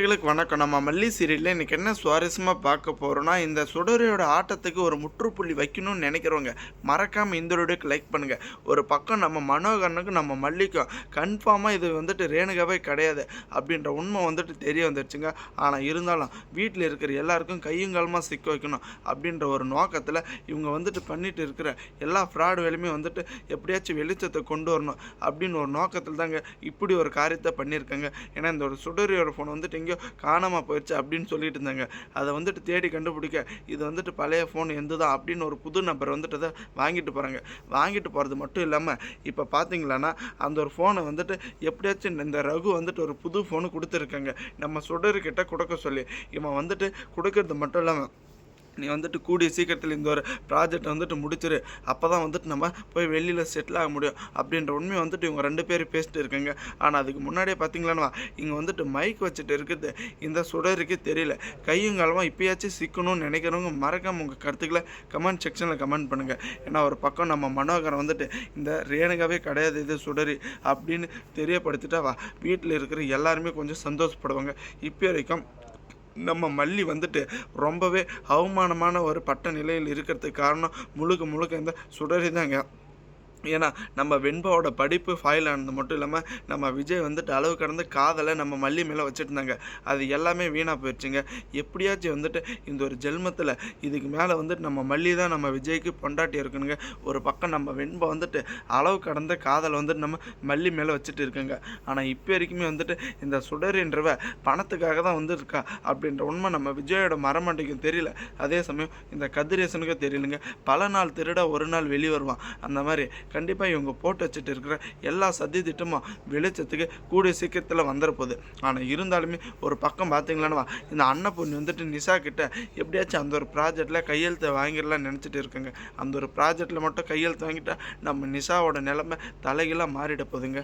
நேர்களுக்கு வணக்கம். நம்ம மல்லி சீரியலில் இன்றைக்கி என்ன சுவாரஸ்யமாக பார்க்க போகிறோன்னா இந்த சுடரையோட ஆட்டத்துக்கு ஒரு முற்றுப்புள்ளி வைக்கணும்னு நினைக்கிறவங்க மறக்காமல் இந்த வீடியோக்கு லைக் பண்ணுங்கள் ஒரு பக்கம் நம்ம மனோகரனுக்கும் நம்ம மல்லிக்கும் கன்ஃபார்மாக இது வந்துட்டு ரேணுகாவே கிடையாது அப்படின்ற உண்மை வந்துட்டு தெரிய வந்துடுச்சுங்க ஆனால் இருந்தாலும் வீட்டில் இருக்கிற எல்லாருக்கும் கையும் காலமாக சிக்க வைக்கணும் அப்படின்ற ஒரு நோக்கத்தில் இவங்க வந்துட்டு பண்ணிட்டு இருக்கிற எல்லா ஃப்ராடு வேலையுமே வந்துட்டு எப்படியாச்சும் வெளிச்சத்தை கொண்டு வரணும் அப்படின்னு ஒரு நோக்கத்தில் தாங்க இப்படி ஒரு காரியத்தை பண்ணியிருக்காங்க. ஏன்னா இந்த ஒரு சுடரியோட ஃபோன் வந்துட்டு எங்கேயோ காணாமல் போயிடுச்சு அப்படின்னு சொல்லிட்டு இருந்தாங்க. அதை வந்துட்டு தேடி கண்டுபிடிக்க இது வந்துட்டு பழைய ஃபோன் எந்த தான் அப்படின்னு ஒரு புது நம்பர் வந்துட்டு அதை வாங்கிட்டு போகிறாங்க வாங்கிட்டு போகிறது மட்டும் இல்லாமல் இப்போ பார்த்தீங்களான்னா அந்த ஒரு ஃபோனை வந்துட்டு எப்படியாச்சும் இந்த ரகு வந்துட்டு ஒரு புது ஃபோனு கொடுத்துருக்காங்க. நம்ம சுடர்கிட்ட கொடுக்க சொல்லி இவன் வந்துட்டு கொடுக்கறது மட்டும் இல்லாமல் நீ வந்துட்டு கூடிய சீக்கிரத்தில் இந்த ஒரு ப்ராஜெக்ட் வந்துட்டு முடிச்சிரு. அப்போ தான் வந்துட்டு நம்ம போய் வெளியில் செட்டில் ஆக முடியும். அப்படின்ற உண்மையை வந்துட்டு இவங்க ரெண்டு பேரும் பேசிட்டு இருக்குங்க. ஆனால் அதுக்கு முன்னாடியே பார்த்தீங்களான்னா இங்கே வந்துட்டு மைக் வச்சுட்டு இருக்குது. இந்த சுடருக்கு தெரியல. கையும் காலமாக இப்பயாச்சும் சிக்கணும்னு நினைக்கிறவங்க மறக்காம உங்கள் கருத்துக்களை கமெண்ட் செக்ஷனில் கமெண்ட் பண்ணுங்கள் ஏன்னா ஒரு பக்கம் நம்ம மனோகரன் வந்துட்டு இந்த ரேணுகாவே கிடையாது இது சுடரி அப்படின்னு தெரியப்படுத்திட்டா வா வீட்டில் இருக்கிற எல்லாருமே கொஞ்சம் சந்தோஷப்படுவாங்க. இப்போ வரைக்கும் நம்ம மல்லி வந்துட்டு ரொம்பவே அவமானமான ஒரு பட்ட நிலையில் இருக்கிறதுக்கு காரணம் முழுக்க முழுக்க இந்த சுடரி தாங்க. ஏன்னா நம்ம வெண்பாவோட படிப்பு ஃபைல் ஆனது மட்டும் இல்லாமல் நம்ம விஜய் வந்துட்டு அளவு கடந்த காதலை நம்ம மல்லி மேலே வச்சுருந்தாங்க. அது எல்லாமே வீணாக போயிடுச்சுங்க. எப்படியாச்சும் வந்துட்டு இந்த ஒரு ஜென்மத்தில் இதுக்கு மேலே வந்துட்டு நம்ம மல்லி தான் நம்ம விஜய்க்கு பொண்டாட்டி இருக்கணுங்க. ஒரு பக்கம் நம்ம வெண்பா வந்துட்டு அளவு கடந்த காதலை வந்துட்டு நம்ம மல்லி மேலே வச்சுட்டு இருக்குங்க. ஆனால் இப்போ வரைக்குமே வந்துட்டு இந்த சுடரின்றவ பணத்துக்காக தான் வந்துருக்கா அப்படின்ற உண்மை நம்ம விஜயோட மரமண்டைக்கும் தெரியல. அதே சமயம் இந்த கதிரேசனுக்கும் தெரியலங்க. பல நாள் திருட ஒரு நாள் வெளியே வருவான். அந்த மாதிரி கண்டிப்பாக இவங்க போட்டு வச்சுட்டு இருக்கிற எல்லா சதி திட்டமும் வெளிச்சத்துக்கு கூடிய சீக்கிரத்தில் வந்துட போகுது. ஆனால் இருந்தாலுமே ஒரு பக்கம் பார்த்தீங்களான்னா இந்த அன்னப்பொண்ணு வந்துட்டு நிஷா கிட்ட எப்படியாச்சும் அந்த ஒரு ப்ராஜெக்டில் கையெழுத்தை வாங்கிடலாம்னு நினச்சிட்டு இருக்குங்க. அந்த ஒரு ப்ராஜெக்டில் மட்டும் கையெழுத்து வாங்கிட்டா நம்ம நிஷாவோட நிலைமை தலைகளாக மாறிட போகுதுங்க.